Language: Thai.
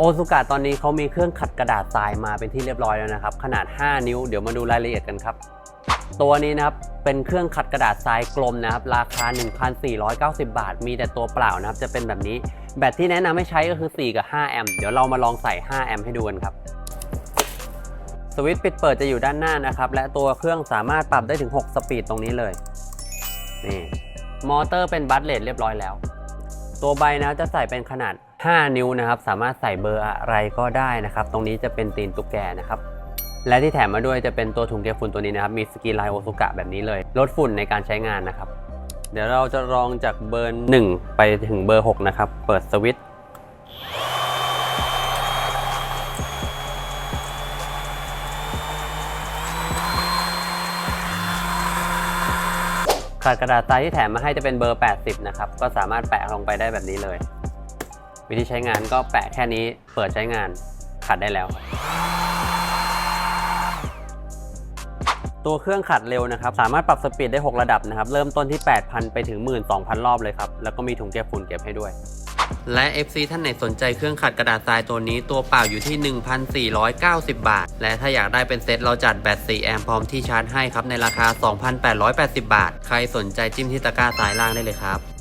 โอซูกะตอนนี้เขามีเครื่องขัดกระดาษทรายมาเป็นที่เรียบร้อยแล้วนะครับ ขนาด 5 นิ้ว เดี๋ยวมาดูรายละเอียดกันครับ ตัวนี้นะครับ เป็นเครื่องขัดกระดาษทรายกลมนะครับ ราคา 1,490 บาท มีแต่ตัวเปล่านะครับ จะเป็นแบบนี้ แบตที่แนะนำให้ใช้ก็คือ 4 กับ 5 แอมป์ เดี๋ยวเรามาลองใส่ 5 แอมป์ให้ดูกันครับ สวิตช์ปิดเปิดจะอยู่ด้านหน้านะครับ และตัวเครื่องสามารถปรับได้ถึง 6 สปีดตรงนี้เลย นี่ มอเตอร์เป็นบัตเลตเรียบร้อยแล้ว ตัวใบนะจะใส่เป็นขนาด 5 นิ้วนะครับ สามารถใส่เบอร์อะไรก็ได้นะครับ ตรงนี้จะเป็นตีนตุ๊กแกนะครับและที่แถมมาด้วยจะเป็นตัวถุงเก็บฝุ่นตัวนี้นะครับ มีสกรีนลายโอซุกะแบบนี้เลยลดฝุ่นในการใช้งานนะครับ เดี๋ยวเราจะลองจากเบอร์ 1 ไปถึงเบอร์ 6 นะครับ เปิดสวิตช์ขาดกระดาษทรายที่แถมมาให้จะเป็นเบอร์ 80 นะครับ ก็สามารถแปะลงไปได้แบบนี้เลย วิธีใช้งานก็แปะแค่นี้เปิดใช้งานขัดได้แล้ว ตัวเครื่องขัดเร็วนะครับ สามารถปรับสปีดได้ 6 ระดับนะครับ เริ่มต้นที่ 8,000 ไปถึง 12,000 รอบเลยครับ แล้วก็มีถุงเก็บฝุ่นเก็บให้ด้วย และ FC ท่านไหนสนใจเครื่องขัดกระดาษทรายตัวนี้ ตัวเปล่าอยู่ที่ 1,490 บาท และถ้าอยากได้เป็นเซตเราจัดแบต 4 แอมป์พร้อมที่ชาร์จให้ครับในราคา 2,880 บาท ใครสนใจจิ้มที่ตะกร้าซ้ายล่างได้เลยครับ